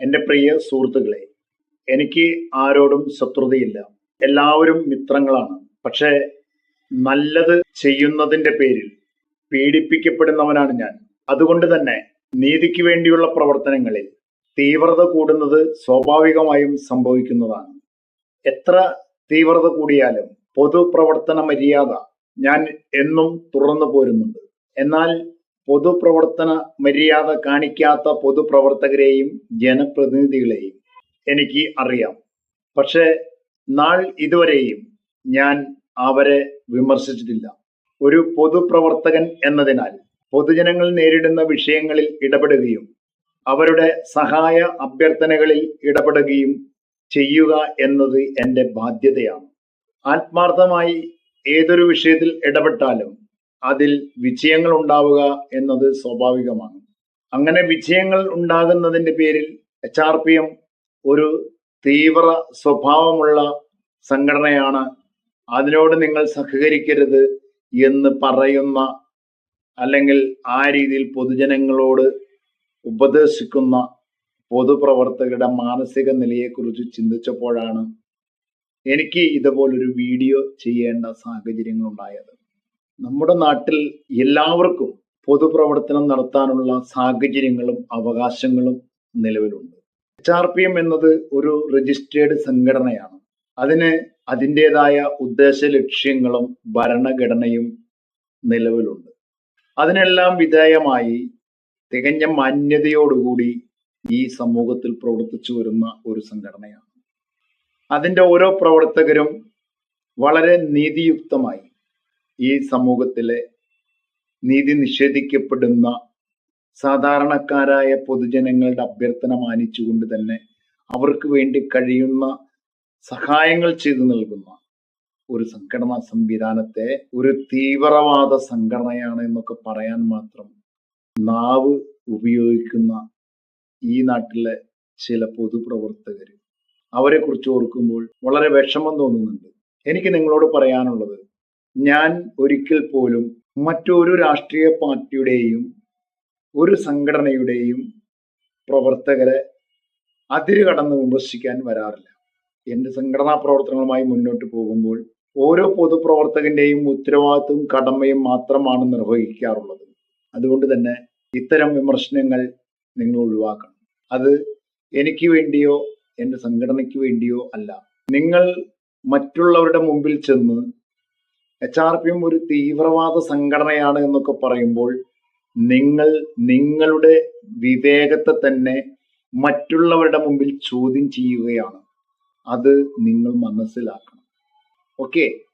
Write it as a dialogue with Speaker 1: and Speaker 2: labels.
Speaker 1: എന്റെ പ്രിയ സുഹൃത്തുക്കളെ എനിക്ക് ആരോടും ശത്രുതയില്ല. എല്ലാവരും മിത്രങ്ങളാണ്. പക്ഷേ നല്ലത് ചെയ്യുന്നതിന്റെ പേരിൽ പീഡിപ്പിക്കപ്പെടുന്നവനാണ് ഞാൻ. അതുകൊണ്ട് തന്നെ നീതിക്ക് വേണ്ടിയുള്ള പ്രവർത്തനങ്ങളിൽ തീവ്രത കൂടുന്നത് സ്വാഭാവികമായും സംഭവിക്കുന്നതാണ്. എത്ര തീവ്രത കൂടിയാലും പൊതുപ്രവർത്തന മര്യാദ ഞാൻ എന്നും തുറന്നു പോരുന്നുണ്ട്. എന്നാൽ പൊതുപ്രവർത്തന മര്യാദ കാണിക്കാത്ത പൊതുപ്രവർത്തകരെയും ജനപ്രതിനിധികളെയും എനിക്ക് അറിയാം. പക്ഷെ നാൾ ഇതുവരെയും ഞാൻ അവരെ വിമർശിച്ചിട്ടില്ല. ഒരു പൊതുപ്രവർത്തകൻ എന്നതിനാൽ പൊതുജനങ്ങൾ നേരിടുന്ന വിഷയങ്ങളിൽ ഇടപെടുകയും അവരുടെ സഹായ അഭ്യർത്ഥനകളിൽ ഇടപെടുകയും ചെയ്യുക എന്നത് എന്റെ ബാധ്യതയാണ്. ആത്മാർത്ഥമായി ഏതൊരു വിഷയത്തിൽ ഇടപെട്ടാലും അതിൽ വിജയങ്ങൾ ഉണ്ടാവുക എന്നത് സ്വാഭാവികമാണ്. അങ്ങനെ വിജയങ്ങൾ ഉണ്ടാകുന്നതിന്റെ പേരിൽ എച്ച് ആർ പി എം ഒരു തീവ്ര സ്വഭാവമുള്ള സംഘടനയാണ്. അതിനോട് നിങ്ങൾ സഹകരിക്കരുത് എന്ന് പറയുന്ന അല്ലെങ്കിൽ ആ രീതിയിൽ പൊതുജനങ്ങളോട് ഉപദേശിക്കുന്ന പൊതുപ്രവർത്തകരുടെ മാനസിക നിലയെക്കുറിച്ച് ചിന്തിച്ചപ്പോഴാണ് എനിക്ക് ഇതുപോലൊരു വീഡിയോ ചെയ്യേണ്ട സാഹചര്യങ്ങൾ ഉണ്ടായത് നമ്മുടെ നാട്ടിൽ എല്ലാവർക്കും പൊതുപ്രവർത്തനം നടത്താനുള്ള സാഹചര്യങ്ങളും അവകാശങ്ങളും നിലവിലുണ്ട്. എച്ച് ആർ പി എം എന്നത് ഒരു രജിസ്റ്റേർഡ് സംഘടനയാണ്. അതിന് അതിന്റെതായ ഉദ്ദേശ ലക്ഷ്യങ്ങളും ഭരണഘടനയും നിലവിലുണ്ട്. അതിനെല്ലാം വിധേയമായി തികഞ്ഞ മാന്യതയോടുകൂടി ഈ സമൂഹത്തിൽ പ്രവർത്തിച്ചു വരുന്ന ഒരു സംഘടനയാണ്. അതിന്റെ ഓരോ പ്രവർത്തകരും വളരെ നീതിയുക്തമായി ഈ സമൂഹത്തിലെ നീതി നിഷേധിക്കപ്പെടുന്ന സാധാരണക്കാരായ പൊതുജനങ്ങളുടെ അഭ്യർത്ഥന മാനിച്ചുകൊണ്ട് തന്നെ അവർക്ക് വേണ്ടി കഴിയുന്ന സഹായങ്ങൾ ചെയ്തു നൽകുന്ന ഒരു സംഘടനാ സംവിധാനത്തെ ഒരു തീവ്രവാദ സംഘടനയാണ് എന്നൊക്കെ പറയാൻ മാത്രം നാവ് ഉപയോഗിക്കുന്ന ഈ നാട്ടിലെ ചില പൊതുപ്രവർത്തകർ അവരെ കുറിച്ച് ഓർക്കുമ്പോൾ വളരെ വിഷമം തോന്നുന്നുണ്ട്. എനിക്ക് നിങ്ങളോട് പറയാനുള്ളത് ഞാൻ ഒരിക്കൽ പോലും മറ്റൊരു രാഷ്ട്രീയ പാർട്ടിയുടെയും ഒരു സംഘടനയുടെയും പ്രവർത്തകരെ അതിര് കടന്ന് വിമർശിക്കാൻ വരാറില്ല. എന്റെ സംഘടനാ പ്രവർത്തനങ്ങളുമായി മുന്നോട്ട് പോകുമ്പോൾ ഓരോ പൊതുപ്രവർത്തകന്റെയും ഉത്തരവാദിത്വവും കടമയും മാത്രമാണ് നിർവഹിക്കാറുള്ളത്. അതുകൊണ്ട് തന്നെ ഇത്തരം വിമർശനങ്ങൾ നിങ്ങൾ ഒഴിവാക്കണം. അത് എനിക്ക് വേണ്ടിയോ എന്റെ സംഘടനയ്ക്ക് വേണ്ടിയോ അല്ല. നിങ്ങൾ മറ്റുള്ളവരുടെ മുമ്പിൽ ചെന്ന് എച്ച് ആർ പി എം ഒരു തീവ്രവാദ സംഘടനയാണ് എന്നൊക്കെ പറയുമ്പോൾ നിങ്ങൾ നിങ്ങളുടെ വിവേകത്തെ തന്നെ മറ്റുള്ളവരുടെ മുമ്പിൽ ചോദ്യം ചെയ്യുകയാണ്. അത് നിങ്ങൾ മനസ്സിലാക്കണം. ഓക്കെ